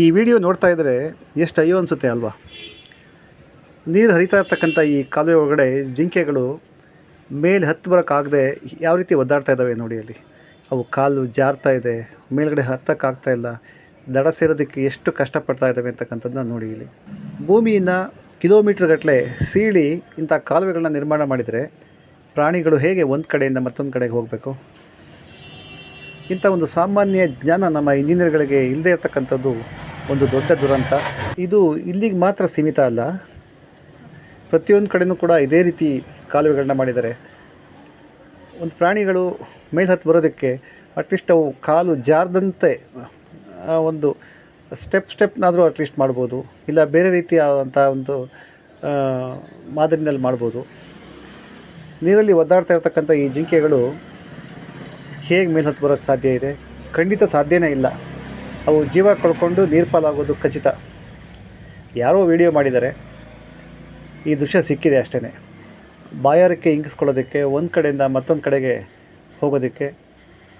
ಈ ವಿಡಿಯೋ ನೋಡ್ತಾ ಇದ್ದರೆ ಎಷ್ಟು ಅಯ್ಯೋ ಅನಿಸುತ್ತೆ ಅಲ್ವಾ? ನೀರು ಹರಿತಾ ಇರ್ತಕ್ಕಂಥ ಈ ಕಾಲುವೆ ಒಳಗಡೆ ಜಿಂಕೆಗಳು ಮೇಲೆ ಹತ್ತು ಬರೋಕ್ಕಾಗದೆ ಯಾವ ರೀತಿ ಒದ್ದಾಡ್ತಾ ಇದ್ದಾವೆ ನೋಡಿ ಅಲ್ಲಿ. ಅವು ಕಾಲು ಜಾರ್ತಾ ಇದೆ, ಮೇಲ್ಗಡೆ ಹತ್ತಕ್ಕಾಗ್ತಾ ಇಲ್ಲ, ದಡ ಸೇರೋದಕ್ಕೆ ಎಷ್ಟು ಕಷ್ಟಪಡ್ತಾ ಇದ್ದಾವೆ ಅಂತಕ್ಕಂಥದ್ದನ್ನ ನೋಡಿ ಇಲ್ಲಿ. ಭೂಮಿಯಿಂದ ಕಿಲೋಮೀಟ್ರ್ ಗಟ್ಟಲೆ ಸೀಳಿ ಇಂಥ ಕಾಲುವೆಗಳನ್ನ ನಿರ್ಮಾಣ ಮಾಡಿದರೆ ಪ್ರಾಣಿಗಳು ಹೇಗೆ ಒಂದು ಕಡೆಯಿಂದ ಮತ್ತೊಂದು ಕಡೆಗೆ ಹೋಗಬೇಕು? ಇಂಥ ಒಂದು ಸಾಮಾನ್ಯ ಜ್ಞಾನ ನಮ್ಮ ಇಂಜಿನಿಯರ್ಗಳಿಗೆ ಇಲ್ಲದೇ ಇರತಕ್ಕಂಥದ್ದು ಒಂದು ದೊಡ್ಡ ದುರಂತ. ಇದು ಇಲ್ಲಿಗೆ ಮಾತ್ರ ಸೀಮಿತ ಅಲ್ಲ. ಪ್ರತಿಯೊಂದು ಕಡೆಯೂ ಕೂಡ ಇದೇ ರೀತಿ ಕಾಲುವೆಗಳನ್ನ ಮಾಡಿದ್ದಾರೆ. ಒಂದು ಪ್ರಾಣಿಗಳು ಮೇಲೆ ಹತ್ತು ಬರೋದಕ್ಕೆ ಅಟ್ಲೀಸ್ಟ್ ಅವು ಕಾಲು ಜಾರದಂತೆ ಒಂದು ಸ್ಟೆಪ್ ಸ್ಟೆಪ್ನಾದರೂ ಅಟ್ಲೀಸ್ಟ್ ಮಾಡ್ಬೋದು. ಇಲ್ಲ ಬೇರೆ ರೀತಿಯಾದಂಥ ಒಂದು ಮಾದರಿನಲ್ಲಿ ಮಾಡ್ಬೋದು. ನೀರಲ್ಲಿ ಒದ್ದಾಡ್ತಾ ಇರ್ತಕ್ಕಂಥ ಈ ಜಿಂಕೆಗಳು ಹೇಗೆ ಮೇಲೆ ಹತ್ತು ಬರೋಕ್ಕೆ ಸಾಧ್ಯ ಇದೆ? ಖಂಡಿತ ಸಾಧ್ಯನೇ ಇಲ್ಲ. ಅವು ಜೀವ ಕಳ್ಕೊಂಡು ನೀರು ಪಾಲಾಗೋದು ಖಚಿತ. ಯಾರೋ ವಿಡಿಯೋ ಮಾಡಿದ್ದಾರೆ ಈ ದೃಶ್ಯ ಸಿಕ್ಕಿದೆ ಅಷ್ಟೇ ಬಾಯಾರಕ್ಕೆ ಇಂಗಿಸ್ಕೊಳ್ಳೋದಕ್ಕೆ, ಒಂದು ಕಡೆಯಿಂದ ಮತ್ತೊಂದು ಕಡೆಗೆ ಹೋಗೋದಕ್ಕೆ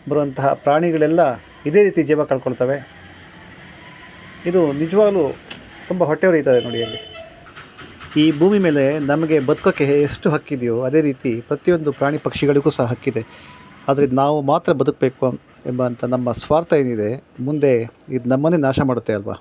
ಬರುವಂತಹ ಪ್ರಾಣಿಗಳೆಲ್ಲ ಇದೇ ರೀತಿ ಜೀವ ಕಳ್ಕೊಳ್ತವೆ. ಇದು ನಿಜವಾಗಲೂ ತುಂಬ ಹೊಟ್ಟೆ ಹೊರೀತದೆ ನೋಡಿ ಅಲ್ಲಿ ಈ ಭೂಮಿ ಮೇಲೆ ನಮಗೆ ಬದುಕೋಕ್ಕೆ ಎಷ್ಟು ಹಕ್ಕಿದೆಯೋ ಅದೇ ರೀತಿ ಪ್ರತಿಯೊಂದು ಪ್ರಾಣಿ ಪಕ್ಷಿಗಳಿಗೂ ಸಹ ಹಕ್ಕಿದೆ. ಆದರೆ ನಾವು ಮಾತ್ರ ಬದುಕಬೇಕು ಎಂಬಂಥ ನಮ್ಮ ಸ್ವಾರ್ಥ ಏನಿದೆ ಮುಂದೆ ಇದು ನಮ್ಮನ್ನೇ ನಾಶ ಮಾಡುತ್ತೆ ಅಲ್ವಾ?